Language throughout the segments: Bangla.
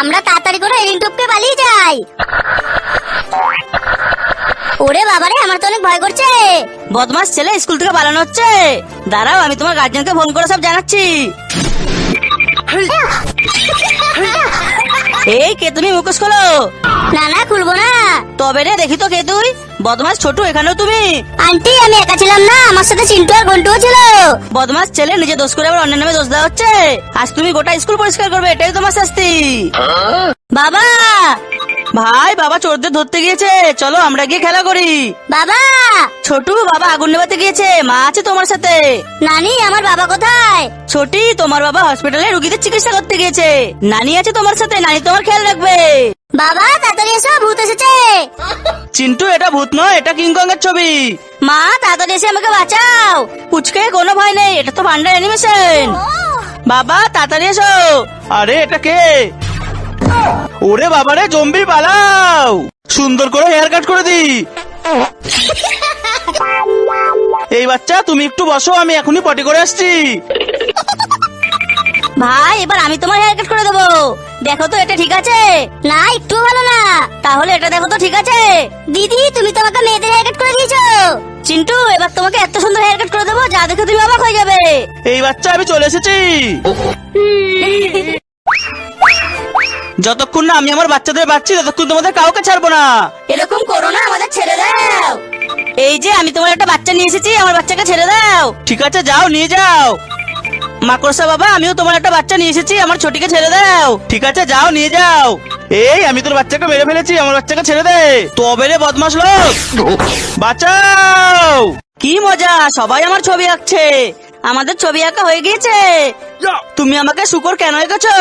আমরা তাড়াতাড়ি করে এরিং টপকে পালিয়ে যাই ওরে বাবারে আমার তো অনেক ভয় করছে বদমাস ছেলে স্কুল থেকে পালানো হচ্ছে দাঁড়াও আমি তোমার গার্জেনকে ফোন করে সব জানাচ্ছি এই কে তুমি মুখোশ খোলো? না না খুলবো না। তবে রে দেখি তো কে তুই। বদমাস ছোট এখানেও তুমি। আন্টি আমি একা ছিলাম না আমার সাথে চিন্টু আর গন্টুও ছিল। বদমাস ছেলে নিজে দোষ করে আবার অন্যের নামে দোষ দেওয়া হচ্ছে। আজ তুমি গোটা স্কুল পরিষ্কার করবে এটাই তোমার শাস্তি। বাবা! ভাই বাবা চোরদের ধরতে গিয়েছে। চলো আমরা গিয়ে খেলা করি। বাবা! ছোটু বাবা আগুন নেভাতে গিয়েছে। মা আছে তোমার সাথে। নানি আমার বাবা কোথায়? ছোটি তোমার বাবা হসপিটালে রুগীদের চিকিৎসা করতে গিয়েছে। নানি আছে তোমার সাথে নানি তোমার খেয়াল রাখবে। বাবা তাড়াতাড়ি এসো ভূত এসেছে। চিন্টু এটা ভূত নয় এটা কিংকং এর ছবি। মা তাড়াতাড়ি এসে আমাকে বাঁচাও। পুচকে কোনো ভয় নেই এটা তো ভান্ডার অ্যানিমেশন বাবা তাড়াতাড়ি এসো। আরে এটা কে? ওরে বাবারে জম্বি পালাও। সুন্দর করে হেয়ার কাট করে দি এই বাচ্চা তুমি একটু বসো আমি এখনই পটি করে আসছি। ভাই এবার আমি তোমার হেয়ার কাট করে দেবো। দেখো তো এটা ঠিক আছে? না একটু ভালো না। তাহলে এটা দেখো তো ঠিক আছে? দিদি তুমি তো আমাকে মেয়েদের হেয়ার কাট করে দিয়েছ। চিন্টু এবার তোমাকে এত সুন্দর হেয়ার কাট করে দেবো যা দেখে তুমি অবাক হয়ে যাবে। এই বাচ্চা আমি চলে এসেছি। যতক্ষণ না আমি আমার বাচ্চাদের বাচ্চি ততক্ষণ তোমাদের কাউকে ছাড়বো না। এরকম করো না আমাদের ছেড়ে দাও। এই যে আমি তোমার একটা বাচ্চা নিয়ে এসেছি আমার বাচ্চাকে ছেড়ে দাও। ঠিক আছে যাও নিয়ে যাও। মাকড়সা বাবা আমিও তোমার একটা বাচ্চা নিয়ে এসেছি আমার ছোটিকে ছেড়ে দাও। ঠিক আছে যাও নিয়ে যাও। এই আমি তোর বাচ্চাকে মেরে ফেলেছি আমার বাচ্চাকে ছেড়ে দে। তবে রে বদমাস লোক। বাঁচাও। কি মজা সবাই আমার ছবি আঁকছে। আমাদের ছবি আঁকা হয়ে গিয়েছে। তুমি আমাকে শুকর কেন এঁকেছো?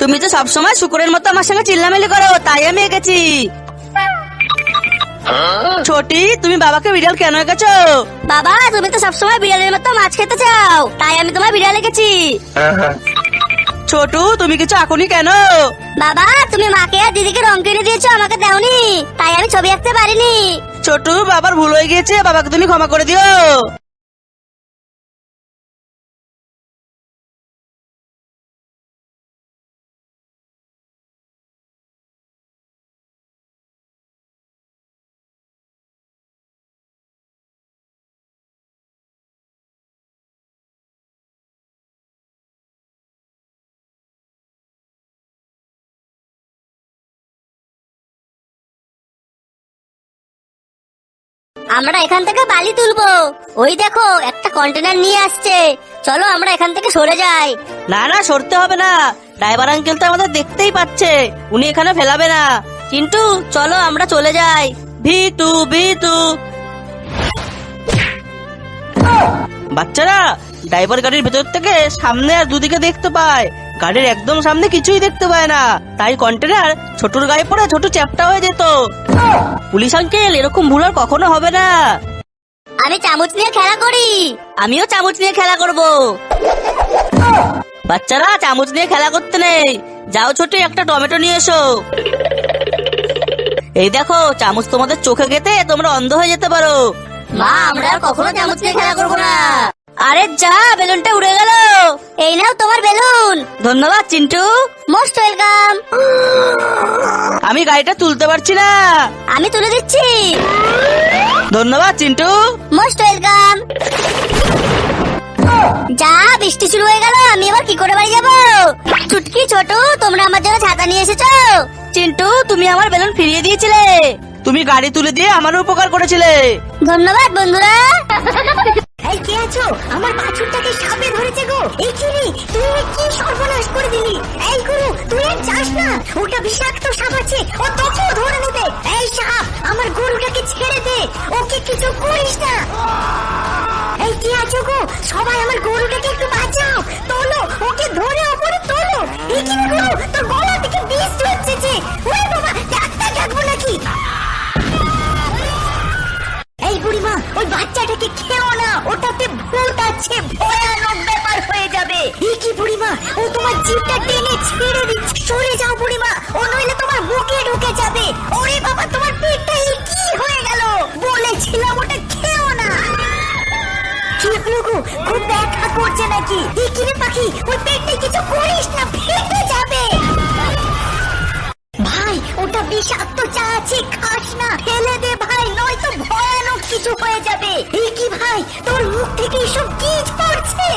তুমি তো সবসময় শুকুরের মতো আমার সঙ্গে চিল্লামিলি করো তাই আমি এঁকেছি। ছোটি তুমি বাবাকে বিড়াল কেন এঁকেছো? বাবা তুমি তো সবসময় বিড়ালের মতো মাছ খেতে চাও তাই আমি তোমার বিড়াল রেখেছি ছোটু তুমি কিছু আঁকুনি কেন? বাবা তুমি মাকে আর দিদিকে রং কিনে দিয়েছ আমাকে দাওনি তাই আমি ছবি আঁকতে পারিনি। ছোটু বাবার ভুল হয়ে গিয়েছে বাবাকে তুমি ক্ষমা করে দিও। আমরা এখান থেকে বালি তুলবো। ওই দেখো, একটা কন্টেনার নিয়ে আসছে। চলো আমরা এখান থেকে সরে যাই। না না, সরতে হবে না। ড্রাইভার আঙ্কেল তো আমাদের দেখতেই পাচ্ছে। উনি এখানে ফেলাবে না। কিন্তু চলো আমরা চলে যাই। ভিতু ভিতু। বাচ্চারা ড্রাইভার গাড়ির ভেতর থেকে সামনে আর দুদিকে দেখতে পায়। গাড়ির একদম সামনে কিছুই দেখতে পায় না। তাই কন্টেনার ছোটর গায়ে পড়ে ছোট চ্যাপটা হয়ে যেত। পুলিশ আঙ্কেল এরকম ভুল আর কখনো হবে না। আমি চামচ নিয়ে খেলা করি। আমিও চামচ নিয়ে খেলা করব। বাচ্চারা চামচ নিয়ে খেলা করতে নেই। যাও ছোট একটা টমেটো নিয়ে এসো। এই দেখো চামচ তোমাদের চোখে গেতে তোমরা অন্ধ হয়ে যেতে পারো। মা আমরা আর কখনো চামচ নিয়ে খেলা করব না। আরে যা বেলুনটা উড়ে গেল। এই নাও তোমার বেলুন। ধন্যবাদ চিন্টু। Most welcome. আমি গাড়িটা তুলতে পারছি না। আমি তুলে দিচ্ছি। ধন্যবাদ চিন্টু। Most welcome. যা বৃষ্টি শুরু হয়ে গেল আমি এবার কি করে বাড়ি যাব? চুটকি ছোট তোমরা আমার জন্য ছাতা নিয়ে এসেছ। চিন্টু তুমি আমার বেলুন ফিরিয়ে দিয়েছিলে। তুমি গাড়ি তুলে দিয়ে আমার উপকার করেছিলে। ধন্যবাদ বন্ধুরা। এই কে আছো? আমার বাছুরটাকে সাপে ধরেছে গো। তুই কি সর্বনাশ করে দিলি? এই গুরু, তুই আর না। ওটা বিষাক্ত সাপ আছে, ও ধরে এই সাপ, আমার গরুটাকে ছেড়ে দে। ওকে কিছু করিস না। এই কে আছো গো? সবাই আমার গরুটাকে একটু বাঁচাও। তোলো, ওকে ধরে ওপরে বিষাক্ত চা আছে খাস না। ফেলে দে ভাই, নয়তো ভয়ানক কিছু হয়ে যাবে। এই কি ভাই, তোর মুখ থেকে এসব কি পড়ছে?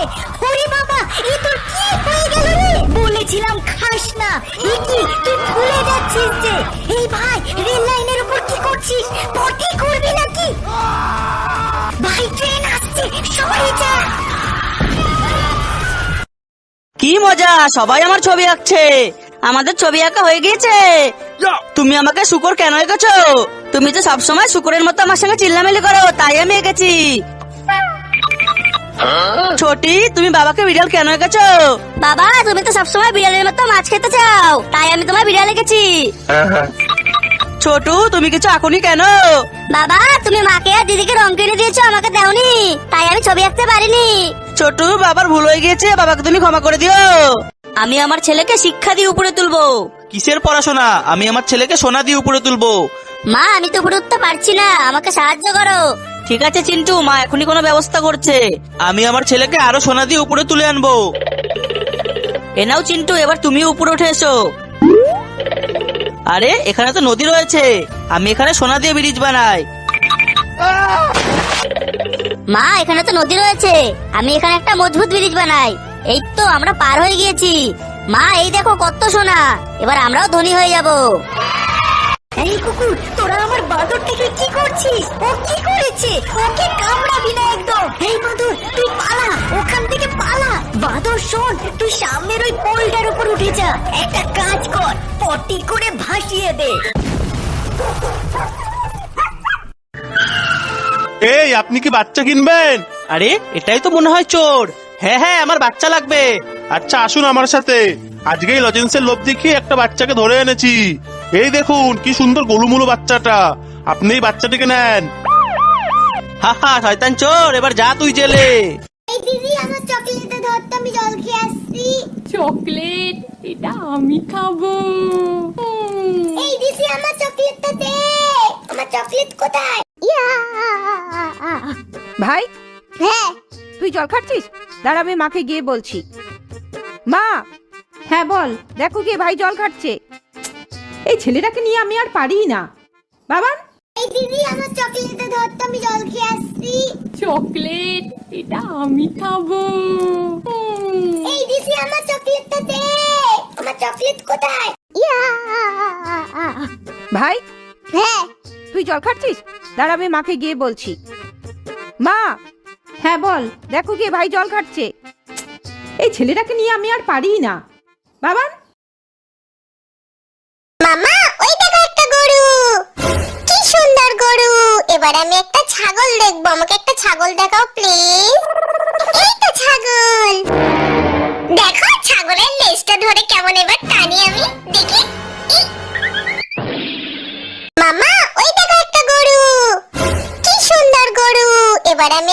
ওরে বাবা, এ তোর কি হয়ে গেল রে? বলেছিলাম খাস না। এ কি, তুই ভুলে যাচ্ছিস যে? এই ভাই, রেল লাইনের উপর কি করছিস? পটি করবি নাকি? ভাই, ট্রেন আসছে, সবাই যা। কি মজা, সবাই আমার ছবি আঁকছে। আমাদের ছবি আঁকা হয়ে গিয়েছে। তুমি আমাকে শুকর কেন এঁকেছো? তুমি তো সবসময় শুকরের মতো আমার সঙ্গে চিল্লামিলি করো তাই আমি এঁকেছি। ছোটি তুমি বাবাকে বিড়াল কেন এঁকেছো? বাবা তুমি তো সবসময় বিড়ালের মতো মাছ খেতে চাও তাই আমি তোমার বিড়াল এঁকেছি। ছোটু তুমি কিছু আঁকুনি কেন? বাবা তুমি মাকে আর দিদিকে রং কিনে দিয়েছ আমাকে দাওনি তাই আমি ছবি আঁকতে পারিনি। ছোটু বাবার ভুল হয়ে গিয়েছে বাবাকে তুমি ক্ষমা করে দিও। আমি আমার ছেলেকে শিক্ষা দিয়ে উপরে তুলবো। কিসের পড়াশোনা? আমি আমার ছেলেকে সোনা দিয়ে উপরে তুলবো। মা আমি তো উপরে উঠতে পারছি না। আমাকে সাহায্য করো। ঠিক আছে চিন্টু। মা এখনই কোনো ব্যবস্থা করছে। আমি আমার ছেলেকে আরও সোনা দিয়ে উপরে তুলে আনব। এ নাও চিন্টু এবার তুমি উপরে উঠে এসো। আরে এখানে তো নদী রয়েছে। আমি এখানে সোনা দিয়ে ব্রিজ বানাই। মা এখানে তো নদী রয়েছে। আমি এখানে একটা মজবুত ব্রিজ বানাই। এই তো আমরা পার হয়ে গিয়েছি। মা এই দেখো কত সোনা। এবার আমরাও ধনী হয়ে যাব। এই কুকুর তোরা আমার বাঁদরটাকে কি করছিস? ও কি করেছে? ওকে কামড়াবি না একদম। এই বাঁদর তুই পালা ওখান থেকে পালা। বাঁদর শোন তুই সামনের ওই পোলটার উপর উঠে যা। একটা কাজ কর পটি করে ভাসিয়ে দে। এই আপনি কি বাচ্চা কিনবেন? আরে এটাই তো মনে হয় চোর। হ্যাঁ হ্যাঁ আমার বাচ্চা লাগবে। আচ্ছা আসুন আমার সাথে। আজকেই লজেন্সের লোভ দেখিয়ে একটা বাচ্চাকে ধরে এনেছি। এই দেখুন কি সুন্দর গোলুমুলু বাচ্চাটা। আপনি এই বাচ্চাটিকে নেন। হা হা শয়তান চোর এবার যা তুই জেলে। এই দিদি আমার চকলেটটা ধরতে আমি জল খেয়ে আসছি। চকলেট এটা আমি খাব। এই দিদি আমার চকলেটটা দে। আমার চকলেট কোথায়? ভাই হ্যাঁ। তুই জল খাচ্ছিস? দাঁড়া আমি মাকে গিয়ে বলছি। মা! হ্যাঁ বল। দেখো গিয়ে ভাই জল খাচ্ছে। এই ছেলেটাকে নিয়ে আমি আর পারি না। বাবান এই দিদি আমার চকলেটটা ধরতে আমি জল খেয়ে আসছি। চকলেট? এটা আমি খাব। এই দিদি আমার চকলেটটা দে। আমার চকলেট কোথায়? ভাই? হ্যাঁ। তুই জল খাচ্ছিস? দাঁড়া আমি মাকে গিয়ে বলছি। মা! হ্যাঁ বল। দেখো গিয়ে ভাই জল খাচ্ছে। এই ছেলেটাকে নিয়ে আমি আর পারি না। বাবান মামা ওই দেখো একটা গরু। কি সুন্দর গরু। এবার আমি একটা ছাগল দেখব। আমাকে একটা ছাগল দেখাও প্লিজ এই তো ছাগল। দেখো, ছাগলের লেজটা ধরে কেমন এবার টানি আমি। দেখি। মামা ওই দেখো একটা গরু। কি সুন্দর গরু। এবার আমি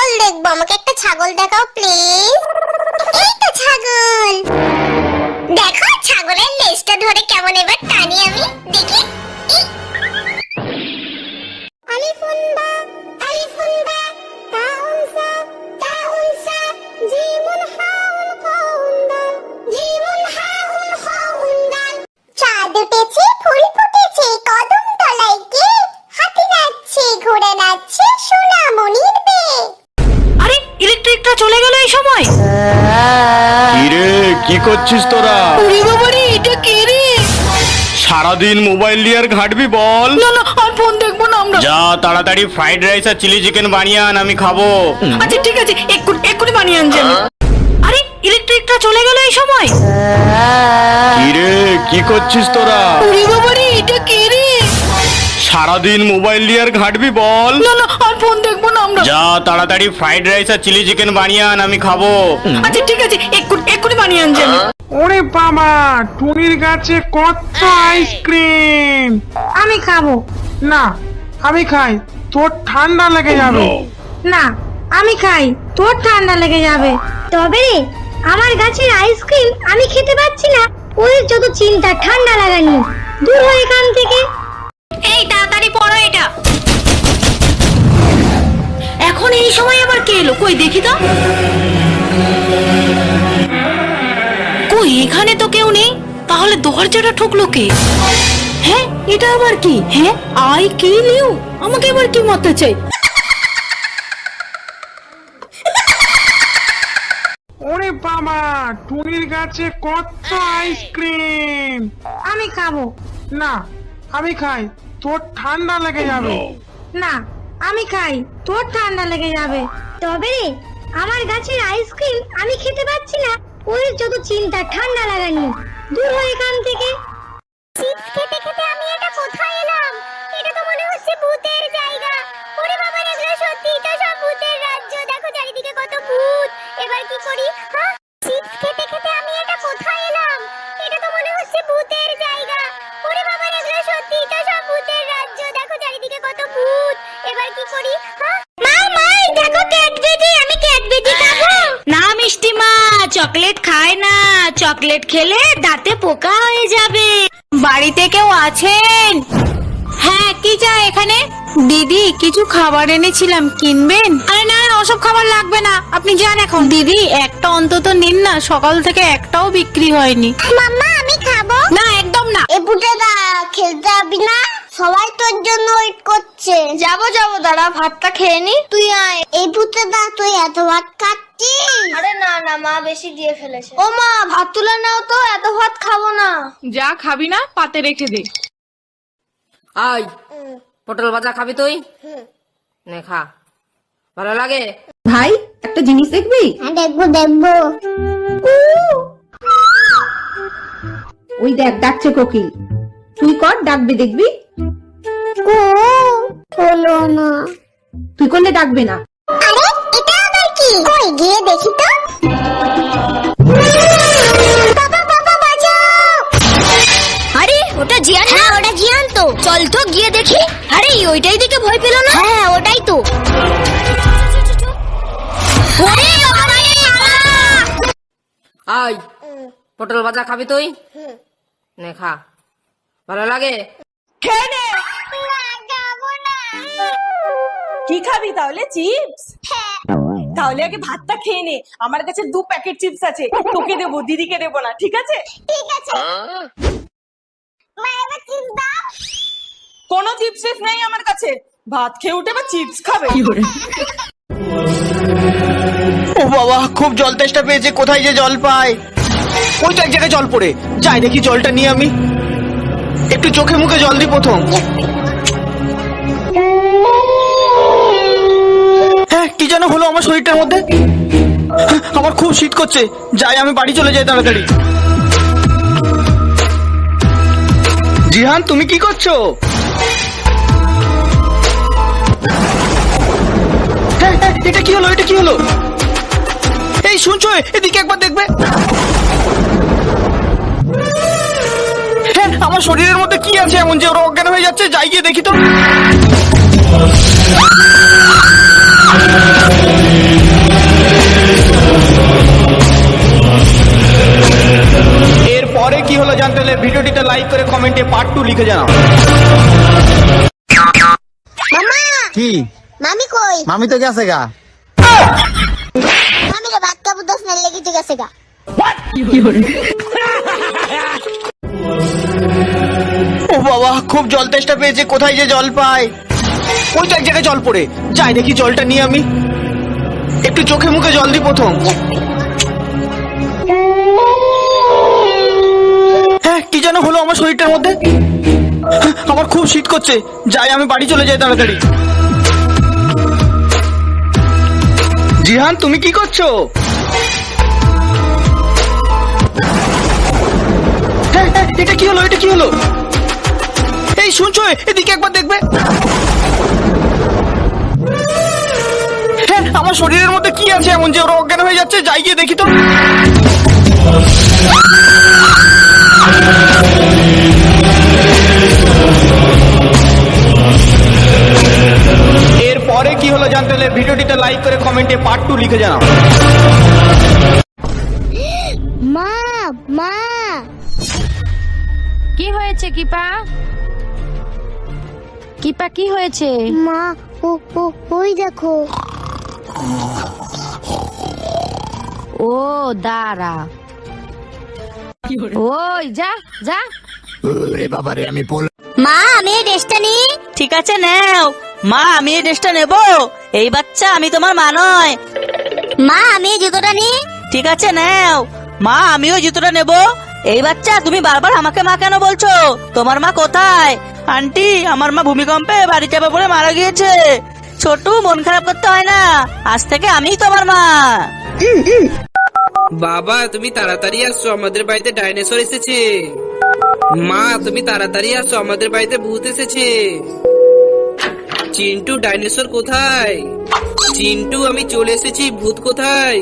ছাগল দেখব। আমাকে একটা ছাগল দেখাও প্লিজ কি করছিস তোরা? ওরে বাবারে এটা কে রে? সারাদিন মোবাইল নিয়ে আর ঘাঁটবি বল। না না আর ফোন দেখব না আমরা। যা তাড়াতাড়ি ফ্রাইড রাইস আর চিলি চিকেন বানিয়ে আন আমি খাব। আচ্ছা ঠিক আছে এক্ষুনি এক্ষুনি বানিয়ে আনছি আমি। আরে ইলেকট্রিকটা চলে গেল এই সময়? কিরে কি করছিস তোরা? ওরে বাবারে এটা কে রে? সারাদিন মোবাইল নিয়ে আর ঘাঁটবি বল। না না আর ফোন দেখব না আমরা। যা তাড়াতাড়ি ফ্রাইড রাইস আর চিলি চিকেন বানিয়ে আন আমি খাব। আচ্ছা ঠিক আছে এক্ষুনি এক্ষুনি বানিয়ে ওরে বাবা টুনির গাছে কত আইসক্রিম আমি খাব। না আমি খাই। তোর ঠান্ডা লেগে যাবে। না আমি খাই। তোর ঠান্ডা লেগে যাবে। তবে রে আমার গাছের আইসক্রিম আমি খেতে পাচ্ছি না। ওদের যত চিন্তা ঠান্ডা লাগানি দূর হয় এখান থেকে। এই তাড়াতাড়ি পড়ো এটা। এখন এই সময় আবার কে এলো? কই দেখি তো। এখানে তো কেউ নেই। তাহলে দরজাটা ঠুকলো কে? হ্যাঁ এটা আবার কি? হ্যাঁ আই কিল ইউ আমাকে এবার কি মারতে চাই? ওরে বাবা টুনির গাছে কত আইসক্রিম? আমি খাব। না আমি খাই। তোর ঠান্ডা লেগে যাবে। না আমি খাই। তোর ঠান্ডা লেগে যাবে। তবে রে আমার গাছের আইসক্রিম আমি খেতে পাচ্ছি না। ওদের যত চিন্তা, ঠান্ডা লাগানি দূর হয় এখান থেকে। খেতে খেতে আমি এটা কোথায় এলাম? এটা তো মনে হচ্ছে ভূতের জায়গা। ওরে বাবা এগুলো সত্যি তো সব ভূতের রাজ্য। দেখো চারিদিকে কত ভূত। এবার কি করি হ্যাঁ? খেতে খেতে আমি এটা কোথায় এলাম? এটা তো মনে হচ্ছে ভূতের জায়গা। ওরে বাবা এগুলো সত্যি তো সব ভূতের রাজ্য। দেখো চারিদিকে কত ভূত। এবার কি করি চকলেট খায় না। চকলেট খেলে দাঁতে পোকা হয়ে যাবে। বাড়িতে কেউ আছেন? হ্যাঁ কি চাই এখানে? দিদি কিছু খাবার এনেছিলাম কিনবেন? আরে না না ওসব খাবার লাগবে না। আপনি যান এখন। দিদি একটা অন্তত নিন না সকাল থেকে একটাও বিক্রি হয়নি। মাম্মা আমি খাব? না একদম না। এ দা খেলতে যাবি না? সবাই তোর জন্য ওয়েট করছে। যাব যাব দাঁড়া ভাতটা খেয়ে নি। তুই আয়। এই দা তুই এত ভাত খাচ্ছিস আরে না না মা বেশি দিয়ে ফেলেছে। ও মা ভাত তুলে নাও তো এত ভাত খাব না। যা খাবি না পাতে রেখে দে। আই পটল ভাজা খাবি তুই? নে খা। ভালো লাগে? ভাই একটা জিনিস দেখবি? হ্যাঁ দেখব দেখব। ওই দেখ ডাকছে কোকিল। তুই কর ডাকবে দেখবি? ও হলো না। তুই করলে ডাকবে না। আরে এটা কি কই গিয়ে দেখি তো। বাবা বাবা বাঁচাও আরে ওটা জিয়ান হ্যাঁ ওটা জিয়ান তো। চল তো গিয়ে দেখি। আরে ওইটাই দেখে ভয় পেল না? হ্যাঁ ওটাই তো! আই পটল ভাজা খাবি তুই? নে খা। ভালো লাগে? কি খাবি তাহলে? চিপস? তাহলে আগে ভাতটা খেয়ে নে। আমার কাছে দু প্যাকেট চিপস আছে। তোকে দেবো দিদিকে দেবো না ঠিক আছে? ঠিক আছে। মা এবার চিপস দাও। কোনো চিপস নেই আমার কাছে। ভাত খেয়ে উঠে বা চিপস খাবে। কি করে? ও বাবা খুব জল তেষ্টা পেয়েছে। কোথায় যে জল পায়? ওই তো এক জায়গায় জল পড়ে। যাই দেখি জলটা নিয়ে আমি। একটু চোখে মুখে জল দিই প্রথম। কি যেন হলো আমার শরীরটার মধ্যে? আমার খুব শীত করছে। যাই আমি বাড়ি চলে যাই তাড়াতাড়ি। জিহান তুমি কি করছ? হ্যাঁ, হ্যাঁ, এটা কি হলো? এটা কি হলো? এই শুনছো? এদিকে একবার দেখবে। হ্যাঁ আমার শরীরের মধ্যে কি আছে এমন যে ওরা অজ্ঞান হয়ে যাচ্ছে? যাই গিয়ে দেখি তো। জানতে হলে ভিডিওটিতে লাইক করে কমেন্টে পার্ট টু লিখে জানাও। কি? মামি কই? মামি তো গেছে গা। মামি রে ভাত খাব দশ মিনিট লেগে গেছে গা। ও বাবা খুব জল তেষ্টা পেয়েছে কোথায় যে জল পায়? ওই তো এক জায়গায় জল পড়ে। যাই দেখি জলটা নিয়ে আমি। একটু চোখে মুখে জল দিই প্রথম। হ্যাঁ কি যেন হলো আমার শরীরটার মধ্যে? আমার খুব শীত করছে। যাই আমি বাড়ি চলে যাই তাড়াতাড়ি। জিহান তুমি কি করছ? হ্যাঁ, হ্যাঁ, এটা কি হলো এটা কি হলো? এই শুনছো? এদিকে একবার দেখবে। হ্যাঁ আমার শরীরের মধ্যে কি আছে এমন যে ওরা অজ্ঞান হয়ে যাচ্ছে? যাই গিয়ে দেখি তো। এরপরে কি হলো জানতে হলে ভিডিওটিতে লাইক করে কমেন্টে পার্ট টু লিখে জানাও। মা মা। কি হয়েছে কিপা? কিপা কি হয়েছে? মা ও ও ওই দেখো। ও দাঁড়া। ওই যা যা। মা আমি এই ড্রেসটা নিই। ঠিক আছে নাও। মা আমি এই ড্রেসটা নেব। এই বাচ্চা আমি তোমার মা নয়। মা আমি এই জুতোটা নিই। ঠিক আছে নাও। মা আমিও জুতোটা নেব। এই বাচ্চা তুমি বারবার আমাকে মা কেন বলছো? তোমার মা কোথায়? আন্টি আমার মা ভূমিকম্পে বাড়ি চাপা পড়ে মারা গিয়েছে। ছোট মন খারাপ করতে হয় না। আজ থেকে আমিই তোমার মা। বাবা তুমি তাড়াতাড়ি আসছো আমাদের বাড়িতে ডাইনোসর এসেছে। মা তুমি তাড়াতাড়ি আসো আমাদের বাড়িতে ভূত এসেছে। চিন্টু ডাইনোসর কোথায়? চিন্টু আমি চলে এসেছি ভূত কোথায়?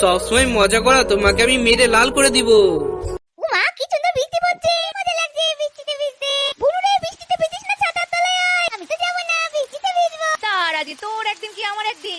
সবসময় মজা করা তোমাকে আমি মেরে লাল করে দিব। তোর একদিন কি আমার একদিন?